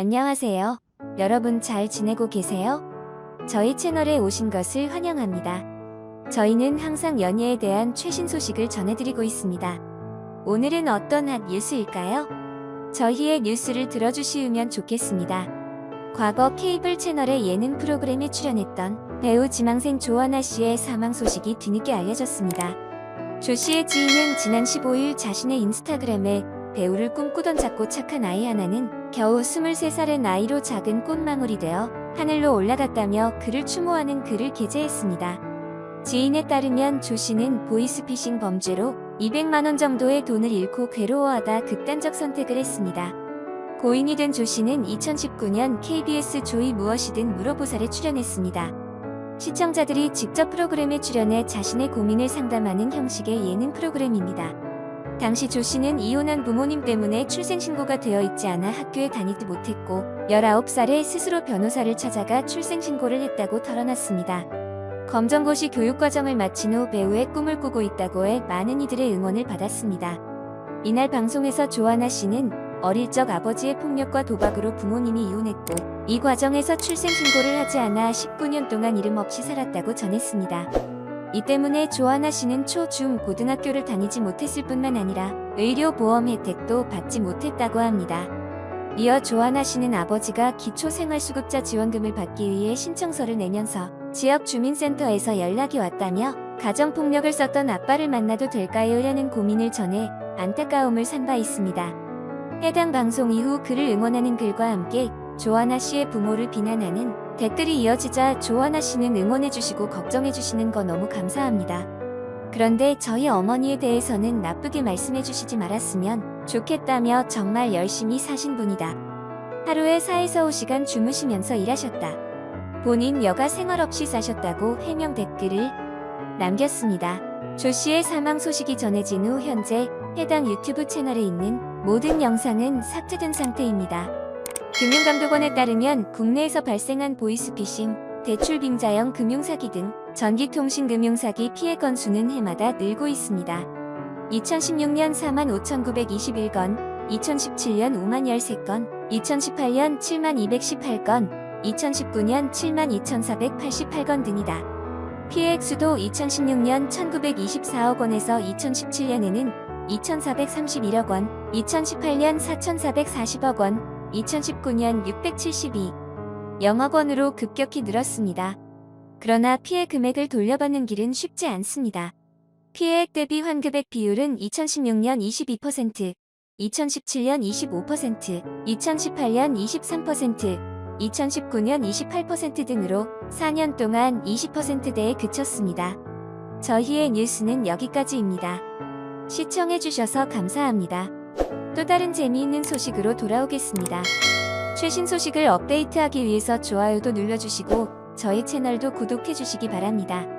안녕하세요. 여러분 잘 지내고 계세요? 저희 채널에 오신 것을 환영합니다. 저희는 항상 연예에 대한 최신 소식을 전해드리고 있습니다. 오늘은 어떤 핫 뉴스일까요? 저희의 뉴스를 들어주시면 좋겠습니다. 과거 케이블 채널의 예능 프로그램에 출연했던 배우 지망생 조하나 씨의 사망 소식이 뒤늦게 알려졌습니다. 조 씨의 지인은 지난 15일 자신의 인스타그램에 배우를 꿈꾸던 작고 착한 아이 하나는 겨우 23살의 나이로 작은 꽃망울이 되어 하늘로 올라갔다며 그를 추모하는 글을 게재했습니다. 지인에 따르면 조 씨는 보이스피싱 범죄로 200만원 정도의 돈을 잃고 괴로워하다 극단적 선택을 했습니다. 고인이 된 조 씨는 2019년 KBS 조이 무엇이든 물어보살에 출연했습니다. 시청자들이 직접 프로그램에 출연해 자신의 고민을 상담하는 형식의 예능 프로그램입니다. 당시 조 씨는 이혼한 부모님 때문에 출생신고가 되어 있지 않아 학교에 다니지 못했고 19살에 스스로 변호사를 찾아가 출생신고를 했다고 털어놨습니다. 검정고시 교육과정을 마친 후 배우의 꿈을 꾸고 있다고 해 많은 이들의 응원을 받았습니다. 이날 방송에서 조하나 씨는 어릴 적 아버지의 폭력과 도박으로 부모님이 이혼했고 이 과정에서 출생신고를 하지 않아 19년 동안 이름 없이 살았다고 전했습니다. 이 때문에 조하나 씨는 초, 중, 고등학교를 다니지 못했을 뿐만 아니라 의료보험 혜택도 받지 못했다고 합니다. 이어 조하나 씨는 아버지가 기초생활수급자 지원금을 받기 위해 신청서를 내면서 지역 주민센터에서 연락이 왔다며 가정폭력을 썼던 아빠를 만나도 될까요? 라는 고민을 전해 안타까움을 산 바 있습니다. 해당 방송 이후 그를 응원하는 글과 함께 조하나 씨의 부모를 비난하는 댓글이 이어지자 조하나 씨는 응원해주시고 걱정해주시는 거 너무 감사합니다. 그런데 저희 어머니에 대해서는 나쁘게 말씀해주시지 말았으면 좋겠다며 정말 열심히 사신 분이다. 하루에 4에서 5시간 주무시면서 일하셨다. 본인 여가 생활 없이 사셨다고 해명 댓글을 남겼습니다. 조 씨의 사망 소식이 전해진 후 현재 해당 유튜브 채널에 있는 모든 영상은 삭제된 상태입니다. 금융감독원에 따르면 국내에서 발생한 보이스피싱, 대출 빙자형 금융사기 등 전기통신금융사기 피해 건수는 해마다 늘고 있습니다. 2016년 4만 5,921건, 2017년 5만 13건, 2018년 7만 218건, 2019년 7만 2,488건 등이다. 피해 액 수도 2016년 1,924억 원에서 2017년에는 2,431억 원, 2018년 4,440억 원, 2019년 672. 영억 원으로 급격히 늘었습니다. 그러나 피해 금액을 돌려받는 길은 쉽지 않습니다. 피해액 대비 환급액 비율은 2016년 22%, 2017년 25%, 2018년 23%, 2019년 28% 등으로 4년 동안 20%대에 그쳤습니다. 저희의 뉴스는 여기까지입니다. 시청해주셔서 감사합니다. 또 다른 재미있는 소식으로 돌아오겠습니다. 최신 소식을 업데이트하기 위해서 좋아요도 눌러주시고 저희 채널도 구독해주시기 바랍니다.